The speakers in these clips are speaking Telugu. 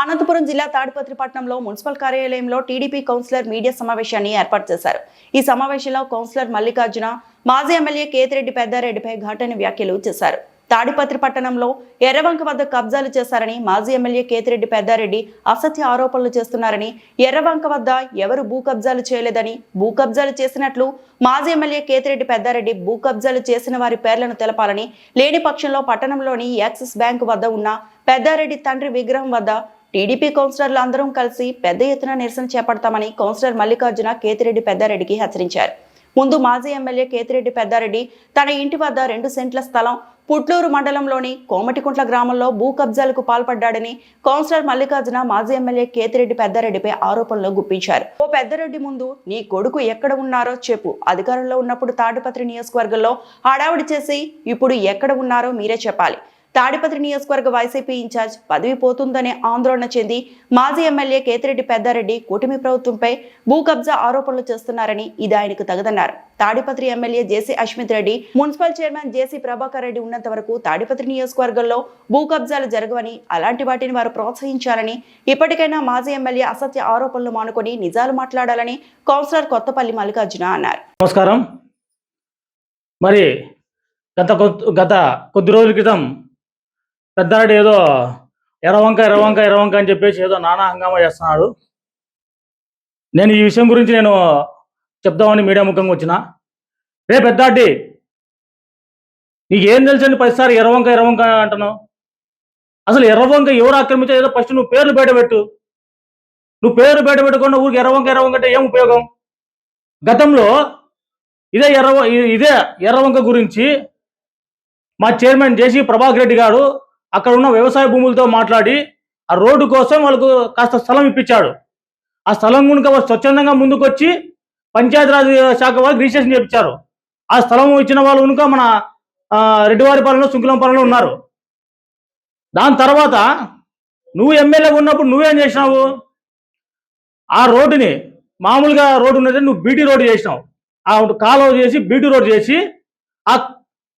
అనంతపురం జిల్లా తాడిపత్రి పట్టణంలో మున్సిపల్ కార్యాలయంలో టీడీపీ కౌన్సిలర్ మీడియా సమావేశాన్ని ఏర్పాటు చేశారు. ఈ సమావేశంలో కౌన్సిలర్ మల్లికార్జున మాజీ ఎమ్మెల్యే కేతిరెడ్డి పెద్దారెడ్డిపై ఘాటైన వ్యాఖ్యలు చేశారు. తాడిపత్రి పట్టణంలో ఎర్రవంక వద్ద కబ్జాలు చేశారని మాజీ ఎమ్మెల్యే కేతిరెడ్డి పెద్దారెడ్డి అసత్య ఆరోపణలు చేస్తున్నారని ఎర్రవంక వద్ద ఎవరు భూ కబ్జాలు చేయలేదని భూ కబ్జాలు చేసినట్లు మాజీ ఎమ్మెల్యే కేతిరెడ్డి పెద్దారెడ్డి భూ కబ్జాలు చేసిన వారి పేర్లను తెలపాలని లేని పక్షంలో పట్టణంలోని యాక్సిస్ బ్యాంకు వద్ద ఉన్న పెద్దారెడ్డి తండ్రి విగ్రహం వద్ద టీడీపీ కౌన్సిలర్లు అందరం కలిసి పెద్ద ఎత్తున నిరసన చేపడతామని కౌన్సిలర్ మల్లికార్జున కేతిరెడ్డి పెద్దారెడ్డికి హెచ్చరించారు. ముందు మాజీ ఎమ్మెల్యే కేతిరెడ్డి పెద్దారెడ్డి తన ఇంటి వద్ద రెండు సెంట్ల స్థలం పుట్లూరు మండలంలోని కోమటికుంట్ల గ్రామంలో భూ కబ్జాలకు పాల్పడ్డాడని కౌన్సిలర్ మల్లికార్జున మాజీ ఎమ్మెల్యే కేతిరెడ్డి పెద్దారెడ్డిపై ఆరోపణలు గుప్పించారు. ఓ పెద్దారెడ్డి ముందు నీ కొడుకు ఎక్కడ ఉన్నారో చెప్పు. అధికారంలో ఉన్నప్పుడు తాడిపత్రి నియోజకవర్గంలో హడావుడి చేసి ఇప్పుడు ఎక్కడ ఉన్నారో మీరే చెప్పాలి. తాడిపత్రి నియోజకవర్గ వైసీపీ ఇన్ఛార్జ్ పదవి పోతుందనే ఆందోళన చెంది మాజీ ఎమ్మెల్యే కేతిరెడ్డి పెద్దారెడ్డి కూటమి ప్రభుత్వంపై భూ కబ్జా ఆరోపణలు చేస్తున్నారని ఇది ఆయనకు తగదన్నారు. Tadipatri MLA JC Ashmit Reddy municipal chairman JC Prabhakar Reddy ఉన్నంత వరకు తాడిపత్రి నియోజకవర్గంలో భూ కబ్జాలు జరగవని అలాంటి వాటిని వారు ప్రోత్సహించాలని ఇప్పటికైనా మాజీ ఎమ్మెల్యే అసత్య ఆరోపణలు మానుకొని నిజాలు మాట్లాడాలని కౌన్సిలర్ కొత్తపల్లి మల్లికార్జున అన్నారు. నమస్కారం. మరి గత కొద్ది గత కొద్ది రోజుల క్రితం పెద్దారెడ్డి ఏదో ఎర్రవంక ఎరవంక ఎరవంక అని చెప్పేసి ఏదో నానా హంగామా చేస్తున్నాడు. నేను ఈ విషయం గురించి నేను చెప్దామని మీడియా ముఖంగా వచ్చిన. రే పెద్దారెడ్డి నీకేం తెలుసండి ప్రతిసారి ఎర్రవంక ఎరవంక అంటున్నావు? అసలు ఎర్రవంక ఎవరు ఆక్రమించా ఏదో ఫస్ట్ నువ్వు పేర్లు బయటపెట్టు నువ్వు పేరు బయటపెట్టకుండా ఊరికి ఎర్రవంక ఎర్రవంక అంటే ఏం ఉపయోగం? గతంలో ఇదే ఎర్రవ ఇదే ఎర్రవంక గురించి మా చైర్మన్ జేసీ ప్రభాకర్ రెడ్డి గారు అక్కడ ఉన్న వ్యవసాయ భూములతో మాట్లాడి ఆ రోడ్డు కోసం వాళ్ళకు కాస్త స్థలం ఇప్పించాడు. ఆ స్థలం కనుక వాళ్ళు స్వచ్ఛందంగా ముందుకొచ్చి పంచాయతీరాజ్ శాఖ వాళ్ళు రిజిస్ట్రేషన్ చేపించారు. ఆ స్థలం ఇచ్చిన వాళ్ళు కనుక మన రెడ్డివారిపాలెంలో శుంకులంపాలెంలో ఉన్నారు. దాని తర్వాత నువ్వు ఎమ్మెల్యే ఉన్నప్పుడు నువ్వేం చేసినావు? ఆ రోడ్డుని మామూలుగా రోడ్డు ఉన్నది నువ్వు బీటీ రోడ్డు చేసినావు. ఆ కాలువ చేసి బీటీ రోడ్ చేసి ఆ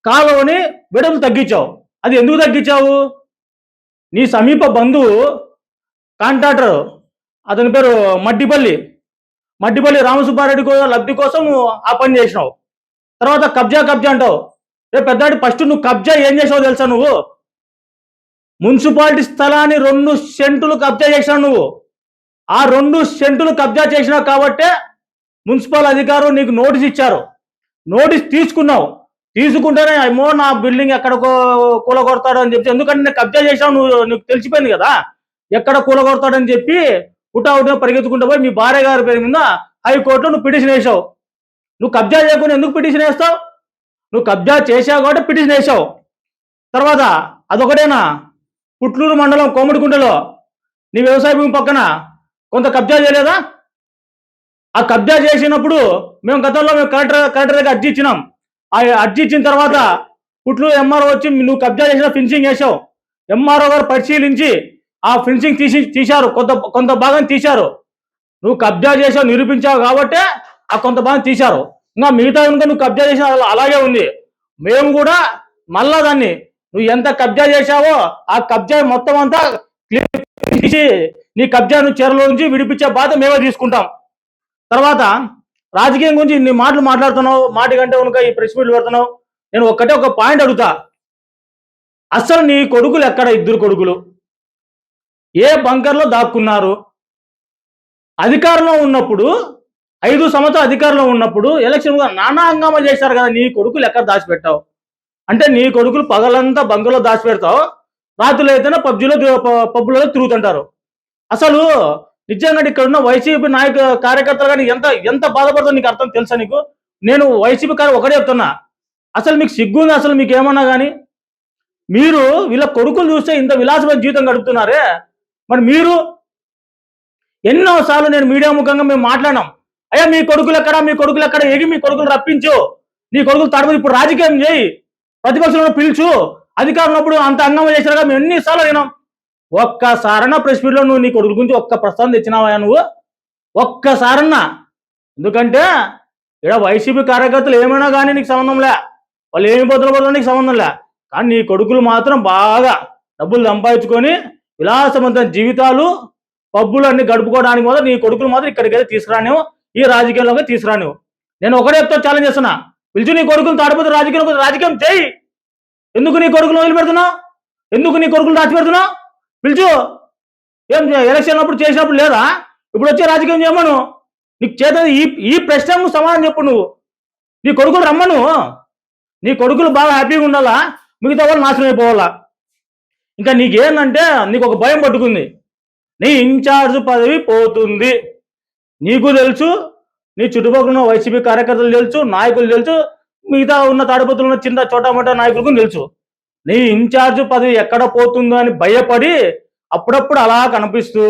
కాలువని వెడలు తగ్గించావు. అది ఎందుకు తగ్గించావు? నీ సమీప బంధువు కాంట్రాక్టర్ అతని పేరు మడ్డిపల్లి. మడ్డిపల్లి రామసుబ్బారెడ్డి కోసం లబ్ధి కోసం ఆ పని చేసినావు. తర్వాత కబ్జా కబ్జా అంటావు. రేపు పెద్దాడి ఫస్ట్ నువ్వు కబ్జా ఏం చేసావు తెలుసా నువ్వు? మున్సిపాలిటీ స్థలాన్ని రెండు సెంటులు కబ్జా చేసినావు నువ్వు. ఆ రెండు సెంటులు కబ్జా చేసినావు కాబట్టే మున్సిపల్ అధికారులు నీకు నోటీస్ ఇచ్చారు. నోటీస్ తీసుకున్నావు. తీసుకుంటేనే ఏమో నా బిల్డింగ్ ఎక్కడ కూలగొడతాడు అని చెప్పి ఎందుకంటే నేను కబ్జా చేసావు నువ్వు నీకు తెలిసిపోయింది కదా? ఎక్కడ కూలగొడతాడని చెప్పి పుట్టావుట పరిగెత్తుకుంటూ పోయి మీ భార్య గారి పేరు మీద హైకోర్టులో నువ్వు పిటిషన్ వేసావు నువ్వు కబ్జా చేయకుండా ఎందుకు పిటిషన్ వేస్తావు? నువ్వు కబ్జా చేసావు కాబట్టి పిటిషన్ వేసావు తర్వాత అదొకటేనా? పుట్లూరు మండలం కోమడికుంటలో నీ వ్యవసాయ భూమి పక్కన కొంత కబ్జా చేయలేదా? ఆ కబ్జా చేసినప్పుడు మేము గతంలో మేము కలెక్టర్ కలెక్టర్ దగ్గర అర్జీ ఇచ్చినాం. అర్జీ ఇచ్చిన తర్వాత పుట్లు ఎంఆర్ఓ వచ్చి నువ్వు కబ్జా చేసిన ఫినిషింగ్ వేసావు. ఎంఆర్ఓ గారు పరిశీలించి ఆ ఫినిషింగ్ తీసి తీశారు. కొంత కొంత భాగం తీశారు. నువ్వు కబ్జా చేసావు నిరూపించావు కాబట్టే ఆ కొంత భాగం తీశారు. ఇంకా మిగతా కనుక నువ్వు కబ్జా చేసిన అలాగే ఉంది. మేము కూడా మళ్ళా దాన్ని నువ్వు ఎంత కబ్జా చేశావో ఆ కబ్జా మొత్తం అంతా క్లియర్ తీసి నీ కబ్జాను చెరలో నుంచి విడిపించే బాధ మేమే తీసుకుంటాం. తర్వాత రాజకీయం గురించి ఇన్ని మాటలు మాట్లాడుతున్నావు మాటి కంటే కనుక ఈ ప్రెస్ మీట్లు పెడుతున్నావు. నేను ఒక్కటే ఒక పాయింట్ అడుగుతా. అసలు నీ కొడుకులు ఎక్కడ? ఇద్దరు కొడుకులు. ఏ బంకర్లో దాక్కున్నారు? అధికారంలో ఉన్నప్పుడు ఐదు సంవత్సరాలు అధికారంలో ఉన్నప్పుడు ఎలక్షన్ నానా హంగామా చేశారు కదా నీ కొడుకులు ఎక్కడ దాచిపెట్టావు? అంటే నీ కొడుకులు పగలంతా బంకులో దాచిపెడతావు. రాత్రులు అయితేనే పబ్జీలో పబ్బులలో తిరుగుతుంటారు. అసలు నిజంగా ఇక్కడ ఉన్న వైసీపీ నాయక కార్యకర్తలు కానీ ఎంత ఎంత బాధపడుతుందో నీకు అర్థం తెలుసా నీకు? నేను వైసీపీ కార్య ఒకటే చెప్తున్నా. అసలు మీకు సిగ్గుంది? అసలు మీకు ఏమన్నా కానీ? మీరు వీళ్ళ కొడుకులు చూస్తే ఇంత విలాసమైన జీవితం గడుపుతున్నారే? మరి మీరు ఎన్నోసార్లు నేను మీడియా ముఖంగా మేము మాట్లాడినాం. అయ్యా మీ కొడుకులు ఎక్కడ? మీ కొడుకులు ఎక్కడ? ఎగి మీ కొడుకులు రప్పించు. నీ కొడుకులు తడబడి ఇప్పుడు రాజకీయం చేయి. ప్రతిపక్షంలో పిలుచు. అధికారంలో అంత అంగం చేసినాక మేము ఎన్నిసార్లు అయినాం ఒక్కసారన్నా ప్రెస్ మీట్లో నువ్వు నీ కొడుకు గురించి ఒక్క ప్రస్తావన తెచ్చినావా నువ్వు? ఒక్కసారన్నా. ఎందుకంటే ఇక్కడ వైసీపీ కార్యకర్తలు ఏమైనా కానీ నీకు సంబంధం లే. వాళ్ళు ఏమి బదులు బదులు నీకు సంబంధం లే. కానీ నీ కొడుకులు మాత్రం బాగా డబ్బులు సంపాదించుకొని విలాసవంతమైన జీవితాలు పబ్బులు అన్ని గడుపుకోవడానికి మాత్రం నీ కొడుకులు మాత్రం ఇక్కడికైతే తీసుకురానివు ఈ రాజకీయంలోకి తీసుకురానివు నేను ఒకటే చెప్తా ఛాలెంజ్ చేస్తున్నా. పిలిచి నీ కొడుకులు తాడిపోతే రాజకీయంలో రాజకీయం చేయి. ఎందుకు నీ కొడుకులు వదిలిపెడుతున్నావు? ఎందుకు నీ కొడుకులు దాచిపెడుతున్నావు? పిలుచు. ఏం ఎలక్షన్ అప్పుడు చేసినప్పుడు లేదా? ఇప్పుడు వచ్చే రాజకీయం చేయమను. నీకు చేత ఈ ఈ ప్రశ్నకు సమాధానం చెప్పు నువ్వు. నీ కొడుకులు రమ్మను. నీ కొడుకులు బాగా హ్యాపీగా ఉండాలా? మిగతా వాళ్ళు నాశనం అయిపోవాలా? ఇంకా నీకేందంటే నీకు ఒక భయం పట్టుకుంది. నీ ఇన్ఛార్జ్ పదవి పోతుంది. నీకు తెలుసు నీ చుట్టుపక్కల ఉన్న వైసీపీ కార్యకర్తలు తెలుసు నాయకులు తెలుసు మిగతా ఉన్న తాడిపత్రులు ఉన్న చిన్న చోటా మోటా నాయకులకు తెలుసు. నీ ఇన్ఛార్జ్ పదవి ఎక్కడ పోతుందో అని భయపడి అప్పుడప్పుడు అలా కనిపిస్తూ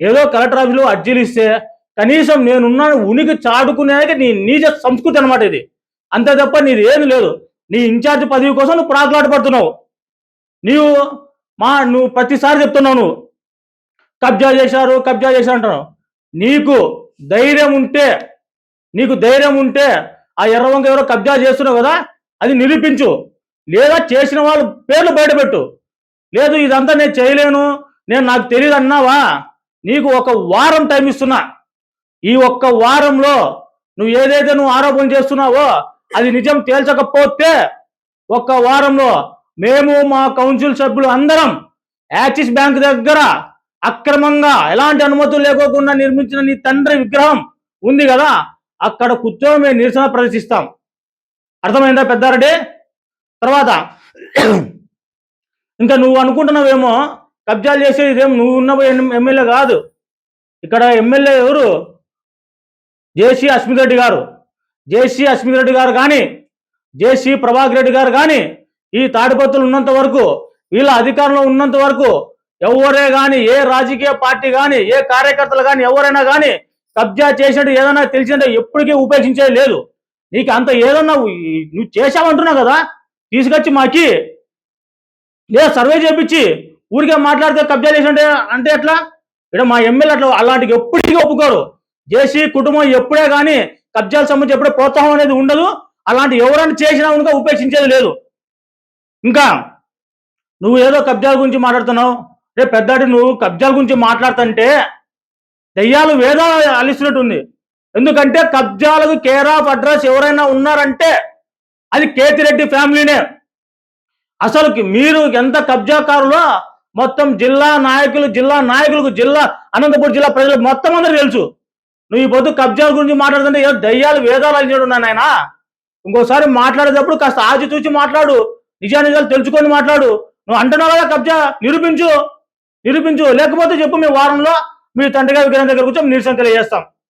ఏదో కలెక్టర్ ఆఫీసులో అర్జీలు ఇస్తే కనీసం నేనున్నాను ఉనికి చాటుకునేది నీ నీజ సంస్కృతి అనమాట ఇది. అంతే తప్ప నీది ఏమి లేదు. నీ ఇన్ఛార్జ్ పదవి కోసం నువ్వు ప్రాకులాట పడుతున్నావు నీవు మా నువ్వు ప్రతిసారి చెప్తున్నావు నువ్వు. కబ్జా చేశారు కబ్జా చేశారు అంటున్నావు. నీకు ధైర్యం ఉంటే నీకు ధైర్యం ఉంటే ఆ ఎర్రవంక ఎవరో కబ్జా చేస్తున్నావు కదా అది నిరూపించు. లేదా చేసిన వాళ్ళ పేర్లు బయటపెట్టు. లేదు ఇదంతా నేను చేయలేను నేను నాకు తెలియదు అన్నావా నీకు ఒక వారం టైం ఇస్తున్నా. ఈ ఒక్క వారంలో నువ్వు ఏదైతే నువ్వు ఆరోపణ చేస్తున్నావో అది నిజం తేల్చకపోతే ఒక్క వారంలో మేము మా కౌన్సిల్ సభ్యులు అందరం యాక్సిస్ బ్యాంక్ దగ్గర అక్రమంగా ఎలాంటి అనుమతులు లేకోకుండా నిర్మించిన నీ తండ్రి విగ్రహం ఉంది కదా అక్కడ కూర్చొని మేము నిరసన ప్రదర్శిస్తాం. అర్థమైందా పెద్దారెడ్డి? తర్వాత ఇంకా నువ్వు అనుకుంటున్నావేమో కబ్జాలు చేసేది ఇదేం నువ్వు ఉన్న ఎమ్మెల్యే కాదు. ఇక్కడ ఎమ్మెల్యే ఎవరు? జేసీ అస్మిత్ రెడ్డి గారు. జేసీ అస్మిత్ రెడ్డి గారు కానీ జేసీ ప్రభాకర్ రెడ్డి గారు కానీ ఈ తాడిపత్రులు ఉన్నంత వరకు వీళ్ళ అధికారంలో ఉన్నంత వరకు ఎవరే కానీ ఏ రాజకీయ పార్టీ కానీ ఏ కార్యకర్తలు కానీ ఎవరైనా కానీ కబ్జా చేసినట్టు ఏదైనా తెలిసిందంటే ఎప్పటికీ ఉపేక్షించేది లేదు. నీకు అంత ఏదన్నా నువ్వు చేశావంటున్నావు కదా? తీసుకొచ్చి మాకి లేదా సర్వే చేపించి ఊరికే మాట్లాడితే కబ్జా చేసి అంటే ఎట్లా? ఇక్కడ మా ఎమ్మెల్యే అట్లా అలాంటివి ఎప్పటికీ ఒప్పుకోరు. జేసీ కుటుంబం ఎప్పుడే కానీ కబ్జాలకు సంబంధించి ఎప్పుడే ప్రోత్సాహం అనేది ఉండదు. అలాంటి ఎవరైనా చేసినా కనుక ఉపేక్షించేది లేదు. ఇంకా నువ్వు ఏదో కబ్జాల గురించి మాట్లాడుతున్నావు. రే పెద్దాటి నువ్వు కబ్జాల గురించి మాట్లాడుతుంటే దయ్యాలు వేద అలిసినట్టుంది. ఎందుకంటే కబ్జాలకు కేర్ ఆఫ్ అడ్రస్ ఎవరైనా ఉన్నారంటే అది కేతిరెడ్డి ఫ్యామిలీనే. అసలు మీరు ఎంత కబ్జాకారులో మొత్తం జిల్లా నాయకులు జిల్లా నాయకులకు జిల్లా అనంతపురం జిల్లా ప్రజలకు మొత్తం అందరూ తెలుసు. నువ్వు ఈ పొద్దు కబ్జాల గురించి మాట్లాడుతుంటే ఏదో దయ్యాలు వేదాలు అలిచాడు నాయన. ఇంకోసారి మాట్లాడేటప్పుడు కాస్త ఆచి చూచి మాట్లాడు. నిజానిజాలు తెలుసుకొని మాట్లాడు. నువ్వు అంటున్నావు కదా కబ్జా నిరూపించు. నిరూపించు. లేకపోతే చెప్పు మీ వారంలో మీ తండ్రి గారి విగ్రహం దగ్గర కూర్చొని నిరసన తెలియజేస్తాం.